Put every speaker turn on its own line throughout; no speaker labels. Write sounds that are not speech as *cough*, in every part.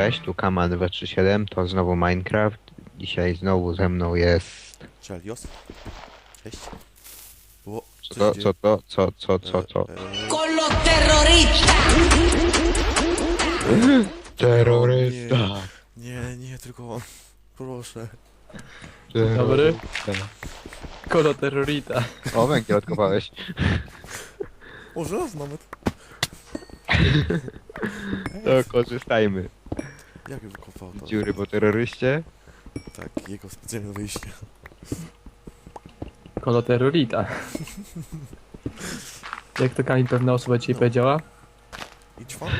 Cześć, tu Kama237, to znowu Minecraft. Dzisiaj znowu ze mną jest...
Chelios. Cześć. O,
Co
dzieje?
co to, co, co, co, co?
E, e,
con los terroristas.
Terrorysta!
Nie, nie, tylko on. Proszę.
Dobry. Kolo terrorita.
O, węgiel odkopałeś.
O, żelaz nawet.
To korzystajmy.
Jak wykopał to?
Dziury po terroryście.
Tak, jego specjalne wyjście.
Kolo terrorita. Jak to Kamil pewna osoba dzisiaj powiedziała?
I czwan?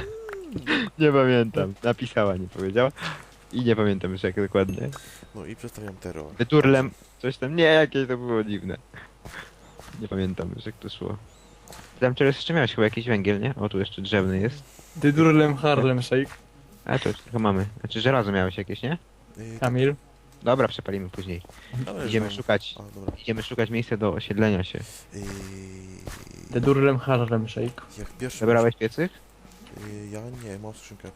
Nie pamiętam. Napisała, nie powiedziała. I nie pamiętam już jak dokładnie.
No i przedstawiam terror.
Wyturlem, coś tam, nie, jakieś to było dziwne. Nie pamiętam już jak to szło. Tam teraz jeszcze miałeś chyba jakiś węgiel, nie? O, tu jeszcze drzewny jest.
Dydurlem Harlem Shake.
A to już trochę mamy. Znaczy żelazo miałeś jakieś, nie?
E,
Kamil.
Dobra, przepalimy później.
ale
Idziemy
że-
szukać.
A, dobra.
Idziemy szukać miejsca do osiedlenia się.
E,
Dydurlem Harlem Shake.
jak pierwszy...
Zabrałeś piecyk?
Ja nie, mam skrzynkę.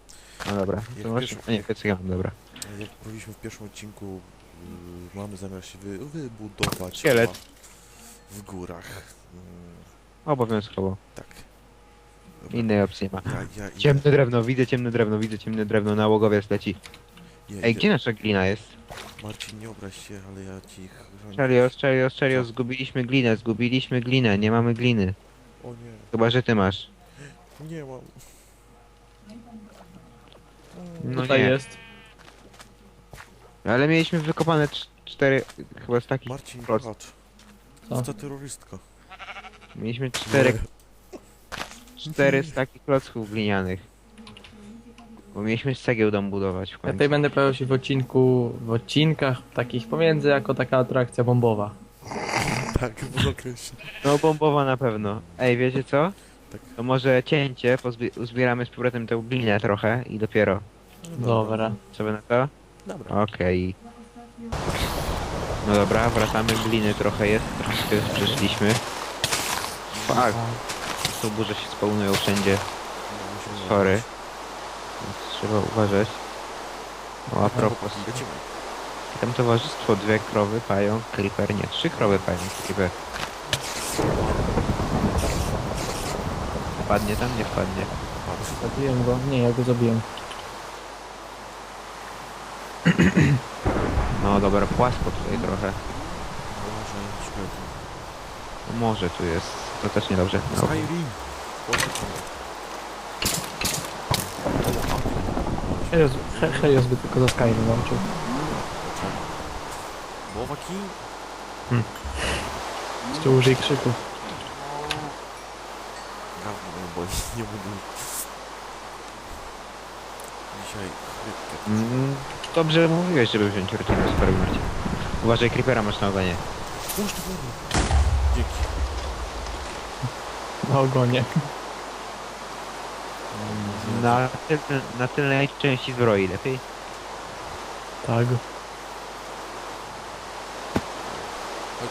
No dobra. To masz...
pierwszy-
A nie, piecyk ja mam, dobra.
Jak mówiliśmy w pierwszym odcinku, y, mamy zamiar się wy, wybudować
Szkielet.
chyba w górach. Mm,
Obowiązkowo.
tak. Dobra.
Innej opcji nie ma.
Ja, ja, ja,
Ciemne drewno, widzę ciemne drewno, widzę ciemne drewno, nałogowiec leci.
ja,
Ej,
ja-
gdzie nasza glina jest?
Marcin, nie obraź się, ale ja ci... ch-
Czerios, Czerios, Czerios, zgubiliśmy glinę, zgubiliśmy glinę, nie mamy gliny.
O nie,
Chyba, że ty masz.
nie mam.
No
Tutaj
nie.
jest.
Ale mieliśmy wykopane cz- cztery, chyba z takich,
Marcin,
Prost.
patrz.
Co?
To terrorystka.
Mieliśmy cztery, cztery z takich klocków glinianych. Bo mieliśmy z cegieł dom budować w
Ja
końcu.
tutaj będę pojawiał się w odcinku, w odcinkach takich pomiędzy jako taka atrakcja bombowa.
Tak, w okresie.
No bombowa na pewno. Ej, wiecie co?
Tak.
To może cięcie, pozbi- uzbieramy z powrotem tę glinę trochę i dopiero.
Dobra.
Co wy na to?
Dobra.
Okej. No dobra, wracamy, gliny trochę jest, troszkę już przeszliśmy. Fuck, tu burze się spełnują wszędzie,
No, musimy
sorry. więc trzeba uważać. O, a propos,
Lecimy.
tam towarzystwo, dwie krowy, pająk, creeper, nie, trzy krowy, pająk, creeper. Wpadnie tam, nie wpadnie.
Zabiłem go. Nie, ja go zabiłem. *clears throat*
No dobra, płasko tutaj trochę.
Może szukaj
No może tu jest, to też niedobrze. No.
Skyrim!
Helios, He- Helios by tylko za Skyrim łączył.
Mowa kij?
Jeszcze użyj krzyku.
Gawno mnie boli, *laughs* nie mogę. Dzisiaj chrypkę.
Mm, dobrze mówiłeś, żeby wziąć rutynę supermarcie. Uważaj, creepera masz na ogonie.
Puść to wodę. Dzięki.
Na ogonie.
Na, tyl, na tylnej części zbroi lepiej.
Tak.
Chodź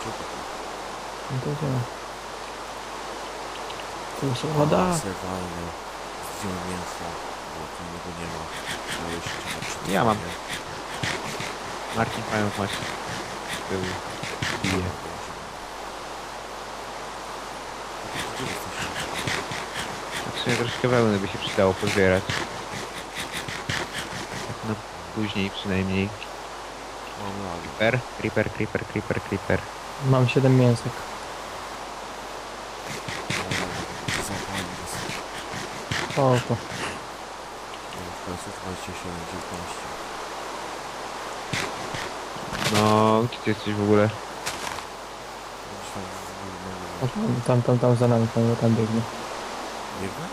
No to woda.
Mięso, bo tu niego nie ma. To jeszcze trzeba
Ja mam. Marcin Pająk masz. Był. Bije.
Gdzie jesteś?
Tak w sumie troszkę wełny by się przydało pozbierać. Tak no później przynajmniej.
Mam lagi.
Creeper, creeper, creeper, creeper, creeper.
Mam 7 mięsek.
Zapalnie dosyć.
Oko.
FPS 27, 19.
No, gdzie ty jesteś w ogóle?
Gdzieś tam w
O, Tam, tam, tam za nami, tam, tam biegnie.
Biegnę?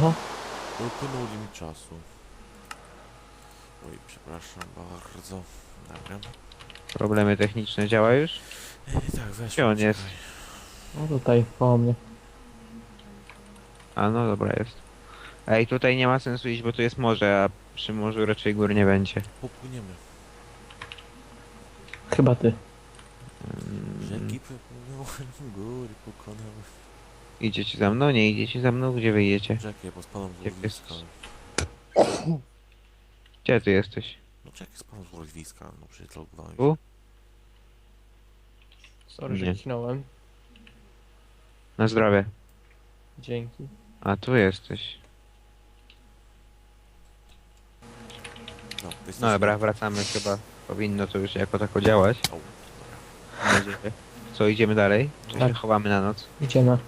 No.
Upłynął limit czasu. Oj, przepraszam bardzo. Dobra.
Problemy techniczne działa już?
Ej, tak, weź.
Gdzie on jest?
No tutaj, po mnie.
A no dobra jest. Ej, tutaj nie ma sensu iść, bo tu jest morze, a przy morzu raczej gór nie będzie.
Popłyniemy.
Chyba ty.
Mm,
Rzeki popłynęły, góry pokonały.
Idziecie za mną? Nie idziecie za mną? Gdzie wyjdziecie?
Rzeki, bo spadam w
Jak
łowiska.
Gdzie ty jesteś?
No czekaj, spawn z urwiska, no przecież logowałem
U?
Sorry, że
Nie.
kichnąłem.
Na zdrowie.
Dzięki.
A tu jesteś.
No,
No dobra, wracamy chyba. Powinno to już jako tako działać.
Au.
Mam nadzieję. Co, idziemy dalej? Czy
Tak.
się chowamy na noc?
Idziemy.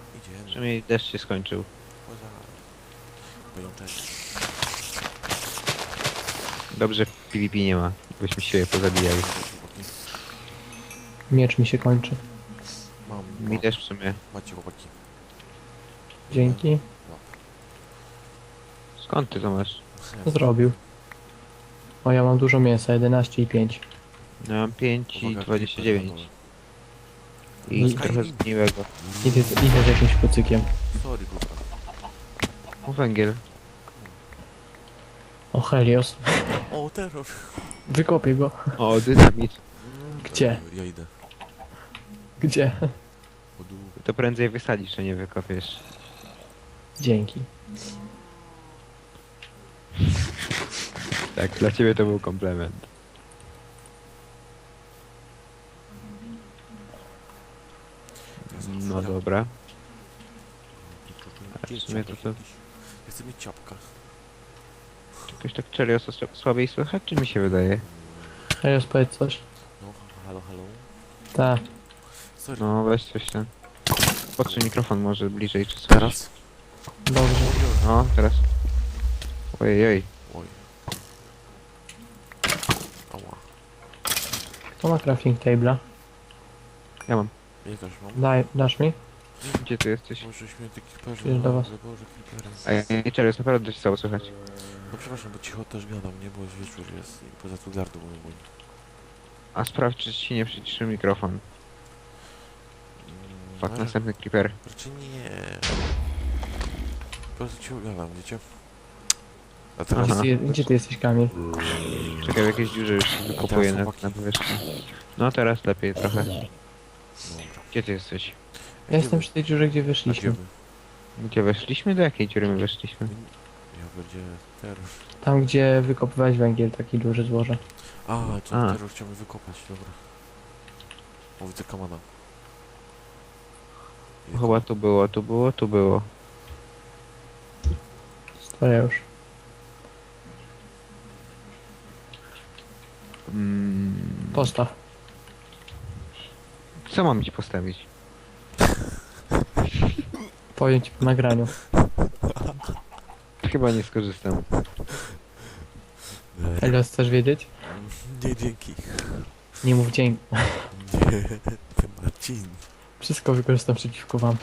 Przynajmniej deszcz się skończył.
Poza... Pajączek.
Dobrze, PvP nie ma. Byśmy się pozabijali.
Chłopaki.
Miecz mi się kończy.
Mam,
Mi
mam.
też w sumie.
Macie chłopaki.
Dzięki.
Skąd ty to masz?
Zrobił. O, ja mam dużo mięsa, 11 i 5.
Ja mam 5 i
Uwaga,
29.
creeper
I
Sky-
trochę zgniłego.
Idę, z- idę z jakimś kucykiem.
Sorry, kurwa.
O, węgiel.
O, Helios.
O, terror.
Wykopię go.
O, dynamit.
Gdzie?
Ja idę.
Gdzie?
Po dół.
To prędzej wysadzisz, a nie wykopiesz.
Dzięki.
Tak, dla ciebie to był komplement. No dobra. A w sumie to- to-
Ja chcę mieć ciapka.
Jakoś tak so- słabiej słychać, czy mi się wydaje?
Helios, powiedz coś.
No, halo, halo.
Tak.
Sorry.
No, weź coś tam. Podsuń mikrofon może bliżej, czy coś.
Teraz?
Dobrze.
No, teraz. Ojej, oj.
Oj. Ała.
Kto ma crafting table'a?
Ja mam.
Ja też mam.
Daj, dasz mi?
Gdzie ty jesteś?
Boże, śmięty creeperze.
Już do was.
A ja nie czerwę, jest naprawdę dość słabo słychać.
No przepraszam, bo cicho też gadam, nie? Bo już wieczór jest i poza tu gardło mój mój.
A sprawdź, czy ci nie przyciszył mikrofon.
Mm,
Fak,
ale
następny creeper.
Raczej nie. Po prostu cicho gadam, wiecie? A teraz...
Aha.
Gdzie, ty- gdzie ty jesteś, Kamil?
Czekaj, w jakieś dziurze już się wykopuje na, na powierzchni. No teraz lepiej trochę.
Dobra.
Gdzie ty jesteś?
Ja jestem przy tej dziurze, gdzie
A gdzie
wyszliśmy.
wy?
Gdzie weszliśmy? Do jakiej dziury my weszliśmy?
Ja będzie terror.
Tam, gdzie wykopywałeś węgiel, taki duży złoże.
A, to
A.
terror chciałby wykopać, dobra. O, widzę kamana. Jest.
Chyba tu było, tu było, tu było.
Stoję już.
Mm,
Postaw.
Co mam ci postawić? *laughs*
Powiem ci po nagraniu.
Chyba nie skorzystam.
Nie,
Helios, chcesz wiedzieć?
nie dzięki.
Nie mów dzień.
Nie, ty Marcin.
Wszystko wykorzystam przeciwko wam.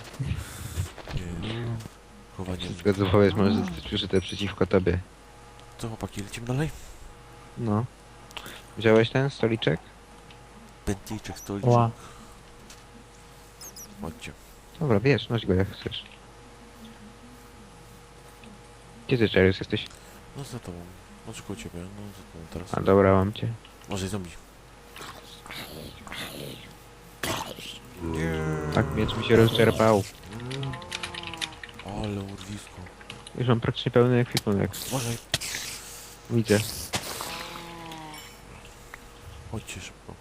Nie. Chowanie.
Wszystko co powiesz może zostać użyte przeciwko tobie.
Co chłopaki, lecimy dalej?
No. Wziąłeś ten stoliczek?
Pętliczek, stoliczek.
Ła.
Chodźcie.
Dobra, bierz, noś go jak chcesz. Gdzie ty, Czarius, jesteś?
No za tobą. No szukał ciebie, no za tobą teraz.
A dobra, mam cię.
Może i zombie. Nie.
Tak, miecz mi się rozczerpał.
Ale urwisko.
Już mam praktycznie pełny ekwipunek.
Uważaj.
Widzę.
Chodźcie szybko.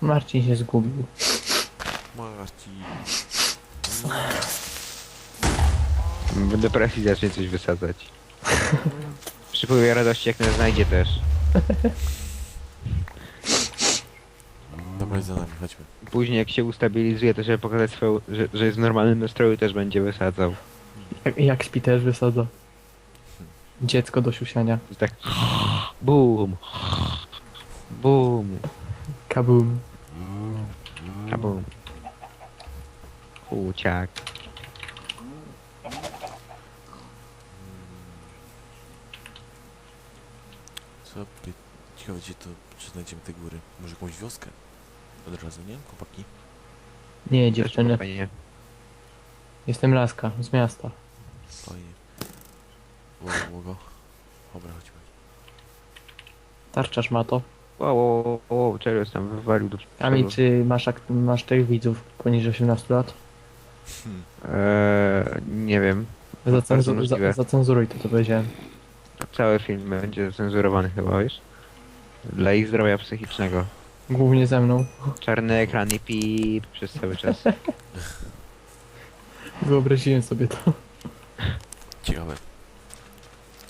Marcin się zgubił.
Marcin.
W depresji zacznie coś wysadzać. Przypływie radości jak nas znajdzie też.
Dobra, idź za nami, chodźmy.
Później jak się ustabilizuje, to żeby pokazać swoją, że, że jest w normalnym nastroju też będzie wysadzał.
Jak, jak śpi też wysadza. Dziecko do siusiania.
I tak BUM! BUM!
Kabum.
A BUM! Kuciak.
Co by... Ciekawe, gdzie to... Czy znajdziemy te góry? Może jakąś wioskę? Od razu, nie? Chłopaki?
Nie, dziewczyny.
Fajnie.
Jestem laska, z miasta.
Fajnie. Łogo, łogo. Dobra, chodźmy.
Tarczasz ma to.
Wow, wow, wow, wow, tam wywalił do przodu.
czy masz, ak- masz tych widzów poniżej 18 lat?
Eee, nie wiem.
Zacenzu-
Bardzo możliwe.
za- zacenzuruj to, co powiedziałem.
cały film będzie cenzurowany chyba, wiesz? Dla ich zdrowia psychicznego.
Głównie ze mną.
Czarny ekran i pip przez cały czas. *laughs*
Wyobraziłem sobie to.
Ciekawe.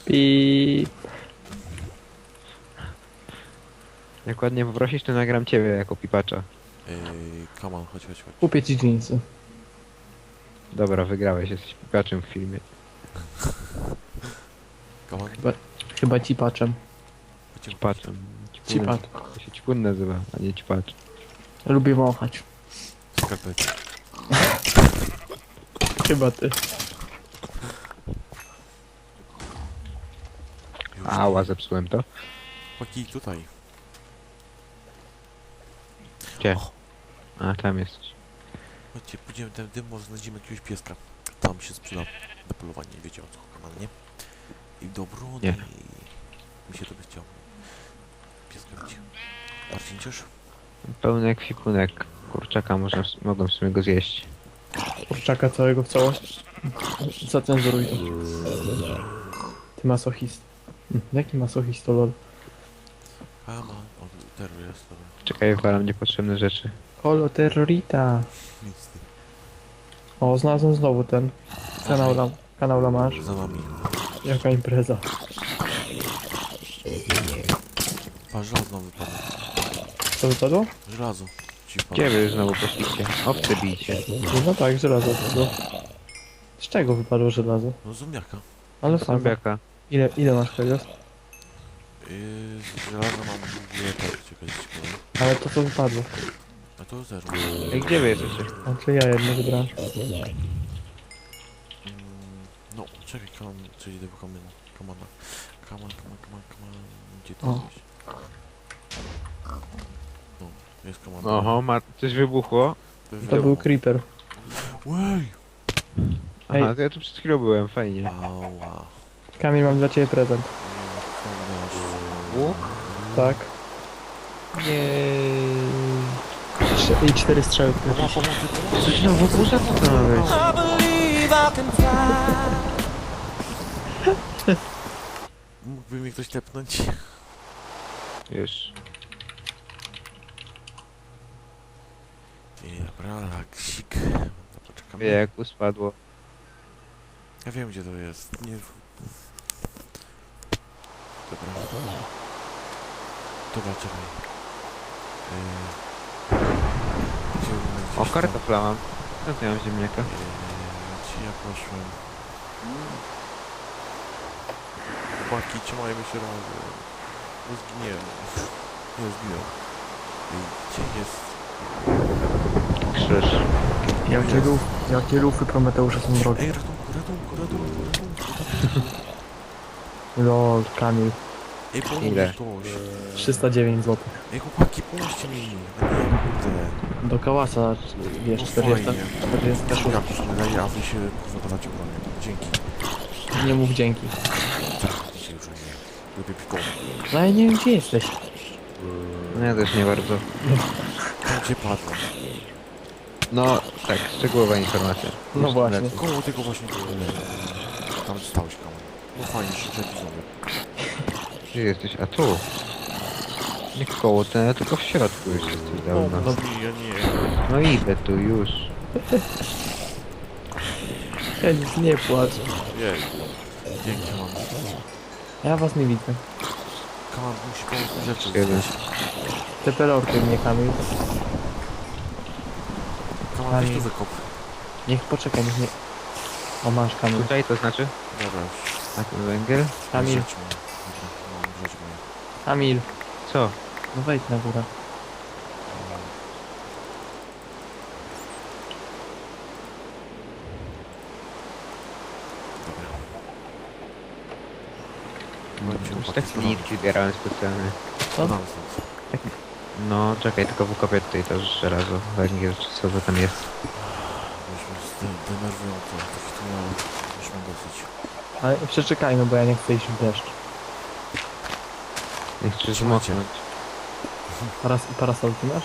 I
Jak ładnie poprosisz, to nagram ciebie jako pipacza.
Yy, come on, chodź, chodź, chodź.
kupię ci jeansy.
Dobra, wygrałeś, jesteś pipaczem w filmie.
Come on,
Chyba ci paczem.
chodź.
Cipaczem.
Cipacz.
To się ćpun nazywa, a nie ćpacz.
Lubię wąchać.
Skarpety.
Chyba ty.
Już.
Ała, zepsułem to.
Chłopaki, tutaj.
Gdzie?
O.
A, tam jesteś.
Chodźcie, pójdziemy ten dym, może znajdziemy jakiegoś pieska. Tam się sprzyda do polowania, wiecie o co chyba, nie? I do obrony.
Nie.
I mi się to by chciało. Pieska widzicie. Marcin, ciesz?
Pełny ekwipunek. Kurczaka, można, mogą w sumie go zjeść.
Kurczaka całego w całość. Zacenzuruj to. Ty masochist. Hm, Jaki masochist to lol?
A, ma. O, terror jest, dobra.
Czekaj, walam niepotrzebne rzeczy.
Holo terrorita.
Nic z tym.
O, znalazłem znowu ten. Kanał, lam, kanał Lamarz.
Za nami.
Jaka impreza.
Pa, żelazno wypadło.
Co wypadło?
Żelazo. Ci.
Gdzie wy znowu poszliście? Owce bijcie.
No tak, żelazo wypadło. Z czego wypadło żelazo?
No zombiaka.
Ale fajnie.
Zombiaka.
Ile, ile masz tego?
Yy, żelazo mam dwie tak, czekaj, ci powiem.
Ale to co wypadło?
A to zero.
Ej, gdzie wy jesteście?
Znaczy ja jedno wybrałem.
Mm, no, czekaj, kaman, czy idę po kamena. Kamana. Kaman, kaman, kaman, kaman. Gdzie to
O.
jest? No, jest kaman.
Oho, ma... coś wybuchło.
To był creeper.
Łej!
Aha,
Ej.
to ja tu przed chwilą byłem, fajnie.
Ała.
Kamil, mam dla ciebie prezent.
Łuk?
Tak.
Nie.
I cztery strzały.
Coś burza? Co to ma być? *laughs*
Mógłby mi ktoś tepnąć?
Już.
Dobra, laksik. Poczekamy.
Wieku spadło.
Ja wiem gdzie to jest. Nie. Dobra. Dobra, czekaj. Yy...
O, kartofla mam. Ja mam ziemniaka?
Eee, Gdzie ja poszłem? Chłopaki, trzymajmy się razem. Nie zginiemy. Nie zginę. Ej, Gdzie jest?
Krzyż.
Jakie, luf, jakie lufy Prometeusza są drogie.
Ej, ratunku, ratunku, ratunku, ratunku.
Lol, Kamil.
Ej, pomóż
Ile?
ktoś.
309 zł.
Ej, chłopaki, pomóżcie mi. A nie, kurde.
Do kałasa, wiesz,
No
40,
fajnie.
46.
Ja przynajmniej, a wy się zadawajcie bronię. Dzięki.
Nie mów dzięki.
Tak, dzisiaj już nie. Lubię pikowo.
No ja nie wiem gdzie jesteś.
No ja też nie bardzo.
Tam gdzie padłem.
No, tak, szczegółowa informacja.
No właśnie.
Koło tego właśnie tu Tam stałeś koło. No fajnie, ci sobie.
Gdzie jesteś? A tu. Nie koło ten, tylko w środku już jesteś dawno.
No ja nie.
No idę tu już.
Ja nic nie płacz.
Jej. Dzięki mam.
Ja was nie widzę.
Kaman musi pomóc rzeczy
Jeden.
znaleźć.
Te pelorty mnie Kamil.
Kaman weź tu wykop.
Niech poczekaj, niech nie... O masz Kamil.
Tutaj to znaczy?
Dobra już.
A ten węgiel?
Kamil,
Rzecz moja. Dobra, no, rzecz moja.
Kamil.
Co?
No wejdź na górę.
Tak zbierałem specjalnie.
Co?
Nonsens.
No, czekaj, tylko wykopię tutaj to żelazo. Węgiel, czy co to tam jest.
Już mnie. Już mam dosyć.
Ale przeczekajmy, bo ja nie chcę iść w deszcz.
Nie chcę zmoknąć.
Paras parasolki masz?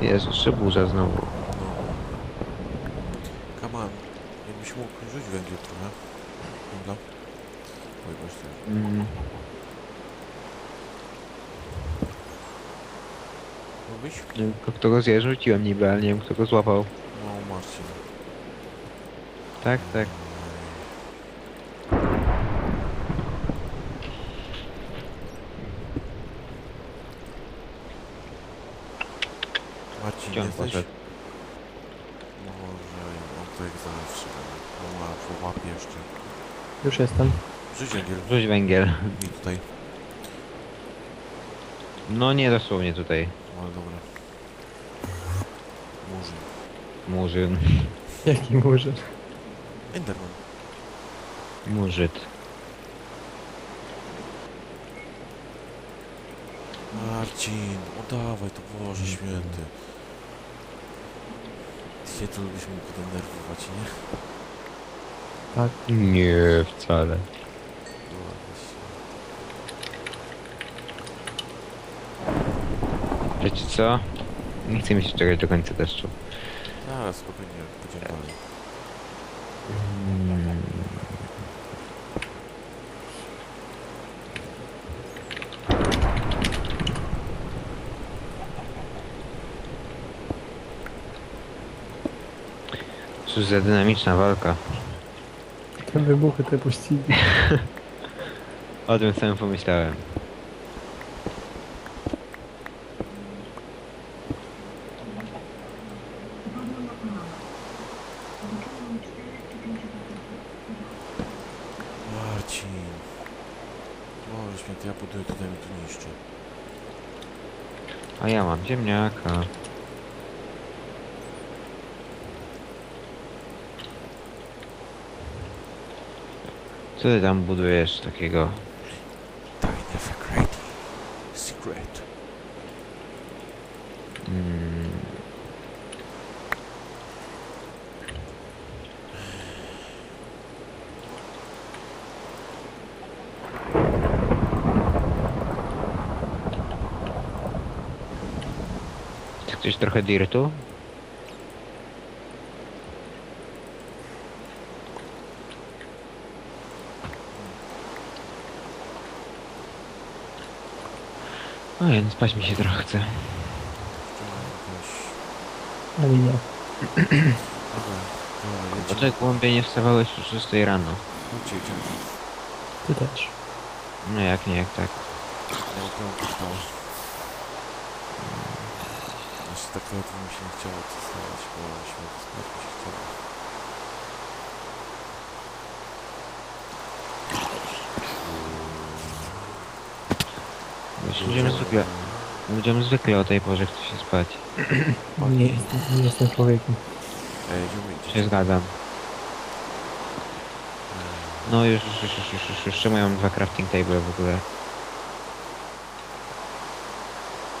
Jest jeszcze burza znowu.
No. Come on. Jakbyś mógł rzuć węgiel trochę. Dobra. Oj, gościa.
Mm. Wiem, kto- go zje, rzuciłem niby, ale nie wiem kto go złapał.
No, Marcin.
Tak, tak.
Marcin,
Gdzie on
jesteś?
poszedł?
Może on to jak zawsze. No, jeszcze.
Już jestem.
Rzuć węgiel.
Rzuć węgiel.
Mi tutaj.
No nie dosłownie tutaj.
Ale dobra. Murzyn.
Murzyn. *laughs*
Jaki murzyn?
Enderman.
Murzyt.
Marcin, oddawaj to Boże święty. Ty się to lubisz mnie podenerwować, nie?
Tak.
Nie, wcale.
Boże święty.
Wiecie co? Nie chcę mi się czekać do końca deszczu.
Zaraz, spokojnie, pójdziemy dalej.
Mm. Cóż za dynamiczna walka.
Te wybuchy te puścili. *laughs*
O tym samym pomyślałem.
Marcin. Boże święty, ja buduję tutaj mi tu niszczy.
A ja mam ziemniaka. Co ty tam budujesz takiego?
Tiny secret. Secret.
Mm. Chce ktoś trochę dirtu? No spać mi się trochę chce.
Ale nie.
Dobra, dobra, jedziemy.
Dlaczego głębiej nie wstawałeś o 6 rano?
Chodźcie, jedziemy.
Ty też.
No jak nie, jak tak.
No, to pytał. Jeszcze tak ledwo mi się nie chciało stawać, bo święty spać mi się chciało.
Ludziom zwykle, ludziom zwykle o tej porze chce się spać.
Nie, jestem- nie jestem człowiekiem.
Ej,
Się zgadzam. No już, już, już, już, już, już, jeszcze mają dwa crafting table w ogóle.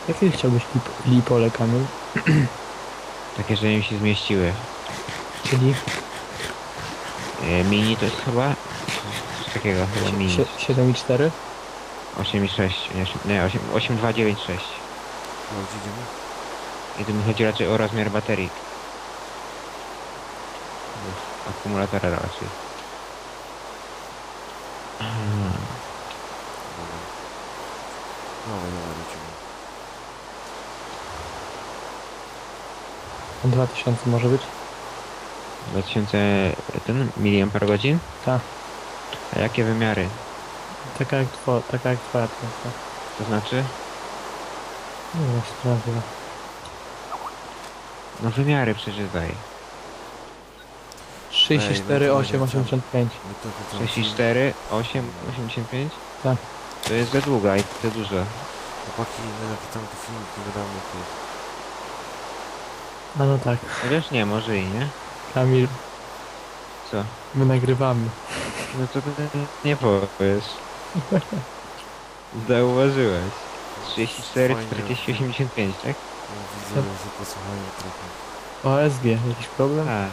Jakie chciałbyś lip, lipole Kamil? *clears throat*
Takie, że im się zmieściły.
Czyli
E, mini to jest chyba? Coś takiego, chyba mini.
sie- 7 i 4?
8 i 6, nie, osiem- nie 8, 8, 2, 9, 6.
No, gdzie idziemy?
I tu mi chodzi raczej o rozmiar baterii. Akumulatora raczej. Hmm.
Dobra. Dawaj, lecimy.
2000 może być?
2000 ten miliamper godzin?
Tak.
A jakie wymiary?
Taka jak twoja, taka jak twoja trasa.
To znaczy?
Nie wiem, nazywa.
No wymiary przeczytaj.
34,
Ej, no to
8,
będzie
85.
My to chyba...
34, 8, 85?
Tak.
To jest za długa i to dużo.
Chłopaki, my napisamy tu filmik, nie wydamy tu.
A no tak,
Chociaż nie, może i nie.
Kamil,
Co?
my nagrywamy.
No to ty nie powiesz. Zauważyłeś. 34,
Fajnie.
40, 85, tak?
No, widzę, że posłuchają trochę.
OSG, jakiś problem?
Tak.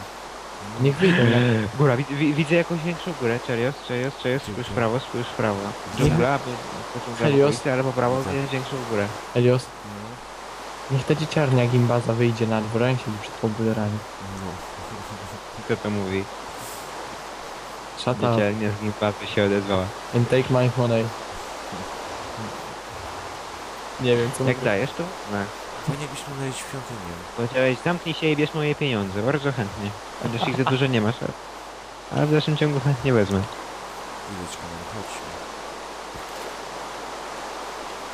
Niech wyjdą. jak-
Góra, wi- wi- widzę jakąś większą górę. Czerios, Czerios, Czerios, spójrz w prawo, spójrz w prawo. Dżungla, bo po dżungla
Helios.
ale po prawo
Tak.
widziałem większą górę.
Elios,
No.
Niech ta dzieciarnia gimbaza wyjdzie na dwór, a nie siedzi przed komputerami.
No. *laughs*
Kto to mówi?
Shut up
Dziecielnia z Gimpapy się odezwała.
and take my money. Nie wiem co
Jak
mówię.
dajesz to? No.
Byśmy mieli świątynię.
Powiedziałeś, zamknij się i bierz moje pieniądze. Bardzo chętnie. Chociaż ich za dużo nie masz, ale- ale w dalszym ciągu chętnie wezmę.
Chwileczkę, no chodźmy.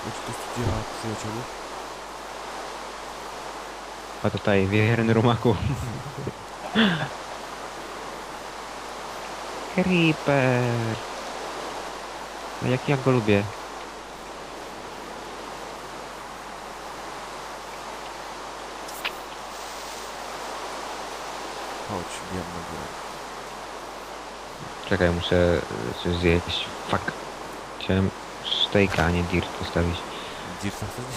Chodź do studia, przyjacielu.
A tutaj wierny rumaku. Creeper. A jak ja go lubię.
Chodź, wiem na górę.
Czekaj, muszę e, coś zjeść. Fuck. Chciałem stejka, a nie dirt postawić.
Dirta wtedy?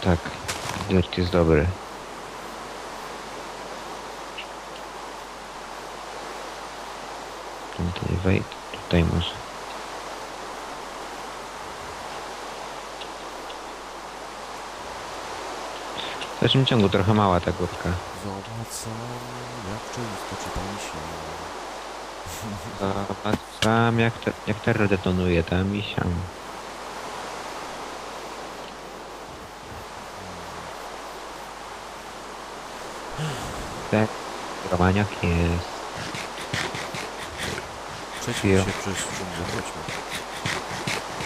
Tak, dirt jest dobry. Tutaj wejdź, tutaj może. W dalszym ciągu trochę mała ta górka.
Zobaczam, jak czelusko czyta mi się.
Zobacz sam jak, te, jak terror detonuje tam i siam. Tak, Romaniak jest.
Przejdźmy
Jo.
się przez dżunglę, chodźmy.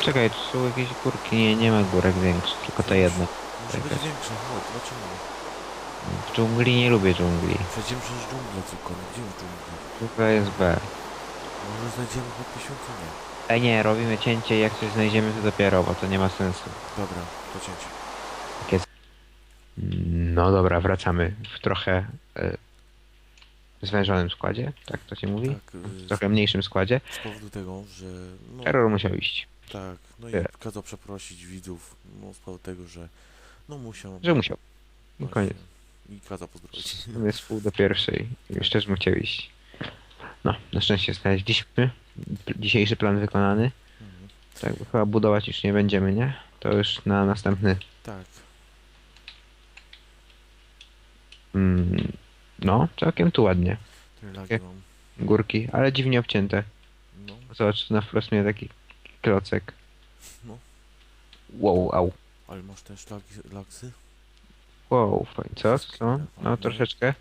Czekaj, tu są jakieś górki, nie, nie ma górek większych, tylko ta jedna.
Może
Tak
być
jest.
większe, chodź, zobaczymy.
W dżungli nie lubię dżungli.
Przejdziemy przez dżunglę tylko, no gdzie w dżungli?
Dżungla jest B.
Może znajdziemy chłopie świątynię.
Ej nie, robimy cięcie i jak coś znajdziemy to dopiero, bo to nie ma sensu.
Dobra, to cięcie.
No dobra, wracamy w trochę e, zwężonym składzie, tak to się mówi?
Tak, y,
W trochę mniejszym składzie.
z powodu tego, że... No,
Terror musiał iść,
tak, no i
Tyle.
kazał przeprosić widzów, no z powodu tego, że... No musiał.
że musiał. I
właśnie.
koniec.
I kazał pozdrowić. *laughs*
Jest pół do pierwszej. Już też bym chciał iść. No, na szczęście znaleźliśmy. Dzisiejszy plan wykonany.
Mhm.
Tak, chyba budować już nie będziemy, nie? To już na następny.
Tak,
Mm, no, całkiem tu ładnie.
mam.
Górki, ale dziwnie obcięte.
No,
Zobacz, na wprost mnie taki klocek.
No.
Wow, au.
ale masz też lagi, lagsy?
Wow, fajnie. Co? Co? No, troszeczkę.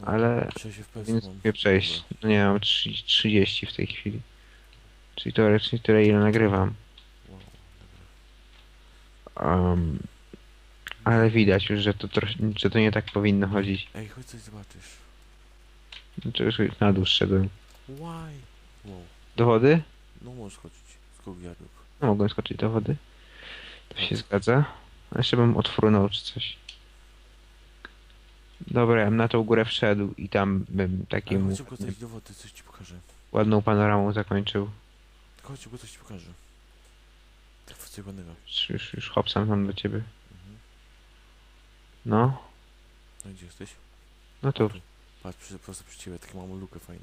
No,
Ale
6 FPS
Więc mogę przejść. No nie, mam 30 30 w tej chwili. Czyli teoretycznie tyle, ile nagrywam.
Wow.
Um, ale widać już, że to, trosz, że to nie tak powinno chodzić.
Ej, chodź coś zobaczysz.
To już na dół szedłem.
Why? Wow.
Do wody?
No możesz chodzić. Skok wiaduk.
No, mogłem skoczyć do wody. To się zgadza. A jeszcze bym otwórnął czy coś. Dobra, ja bym na tą górę wszedł i tam bym
Ale
takim
chodź szybko coś do wody, coś ci pokażę.
ładną panoramą zakończył.
Chodź szybko coś ci pokażę. Tak coś ładnego.
Już, już, już hopsam tam do ciebie. No,
No gdzie jesteś?
no to,
Patrz, przy, prosto przy ciebie, taką mam lukę fajną.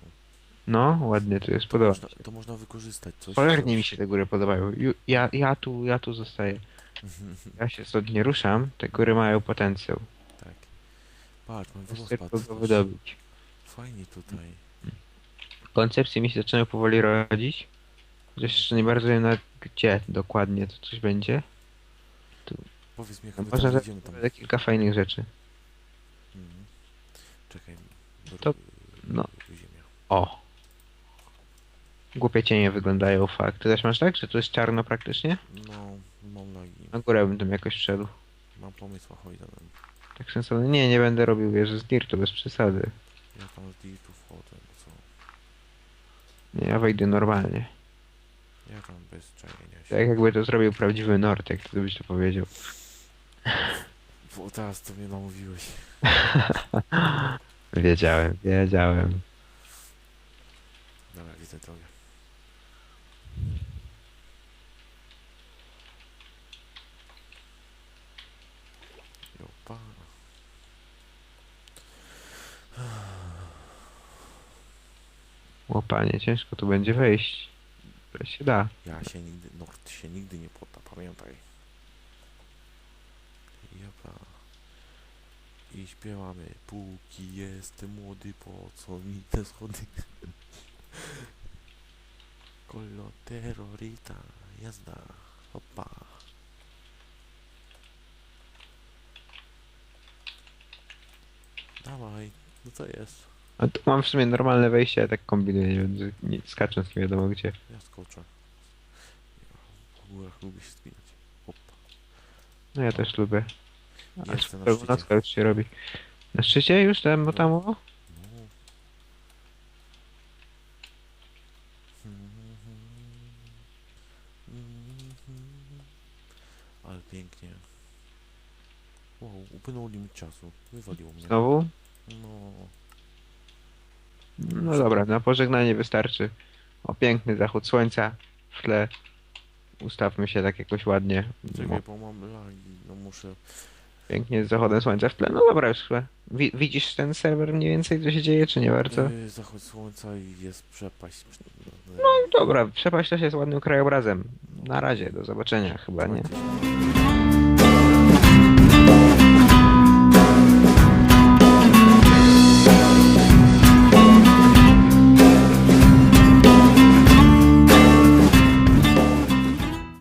no, ładnie tu jest, podoba
można, to można wykorzystać coś.
Cholernie mi się te góry podobają. Ju- Ja, ja tu, ja tu zostaję. *laughs* Ja się stąd nie ruszam, te góry mają potencjał.
tak. Patrz, mam
tylko go
patrz.
wydobyć.
Fajnie tutaj.
Koncepcje mi się zaczynają powoli rodzić. Chociaż jeszcze nie bardzo wiem na gdzie dokładnie to coś będzie.
Powiedz mi, jak
No,
my
można
tam idziemy tam.
zrobić kilka fajnych rzeczy.
Mhm. Czekaj.
To- no.
Ziemia.
O! Głupie cienie wyglądają, fakt. Ty też masz tak, że to jest czarno praktycznie?
No, mam lagi.
Na górę bym tam jakoś wszedł.
Mam pomysł, chodź tam.
Tak sensownie. Nie, nie będę robił wieży z dirtu, bez przesady.
Ja tam z dirtu wchodzę, co?
Nie, ja wejdę normalnie.
Ja tam bez czajenia się.
Tak jakby to zrobił prawdziwy Nortek, to byś to powiedział.
Bo teraz to mnie namówiłeś. *laughs*
Wiedziałem, wiedziałem.
Dobra, widzę drogę. Jopa.
Łopanie, ciężko tu będzie wejść. Ale się da.
Ja się nigdy, Nord się nigdy nie podda, pamiętaj. Japa. I śpiewamy, póki jestem młody, po co mi te schody? *laughs* Kollo terrorita, jazda, hopa. Dawaj, no co jest?
A tu mam w sumie normalne wejście, ja tak kombinuję, że nie, skacząc nie wiadomo gdzie.
Ja skoczę. Ja w górach lubię się spinać. Hopa.
No ja też lubię. A
Jestem na szczycie.
już się robi. Na szczycie już tam, bo tam o?
No. Ale pięknie. Wow, upłynął limit czasu. Wywaliło mnie.
Znowu?
No.
No dobra, na pożegnanie wystarczy. O piękny zachód słońca w tle. Ustawmy się tak jakoś ładnie.
Czekaj, bo mam lagi. No muszę.
Pięknie z zachodem słońca w tle. No dobra, już chyba. Wi widzisz ten serwer mniej więcej, co się dzieje, czy nie bardzo?
Yy, zachód słońca i jest przepaść. No,
Dobra, przepaść też jest ładnym krajobrazem. Na razie, do zobaczenia chyba, nie?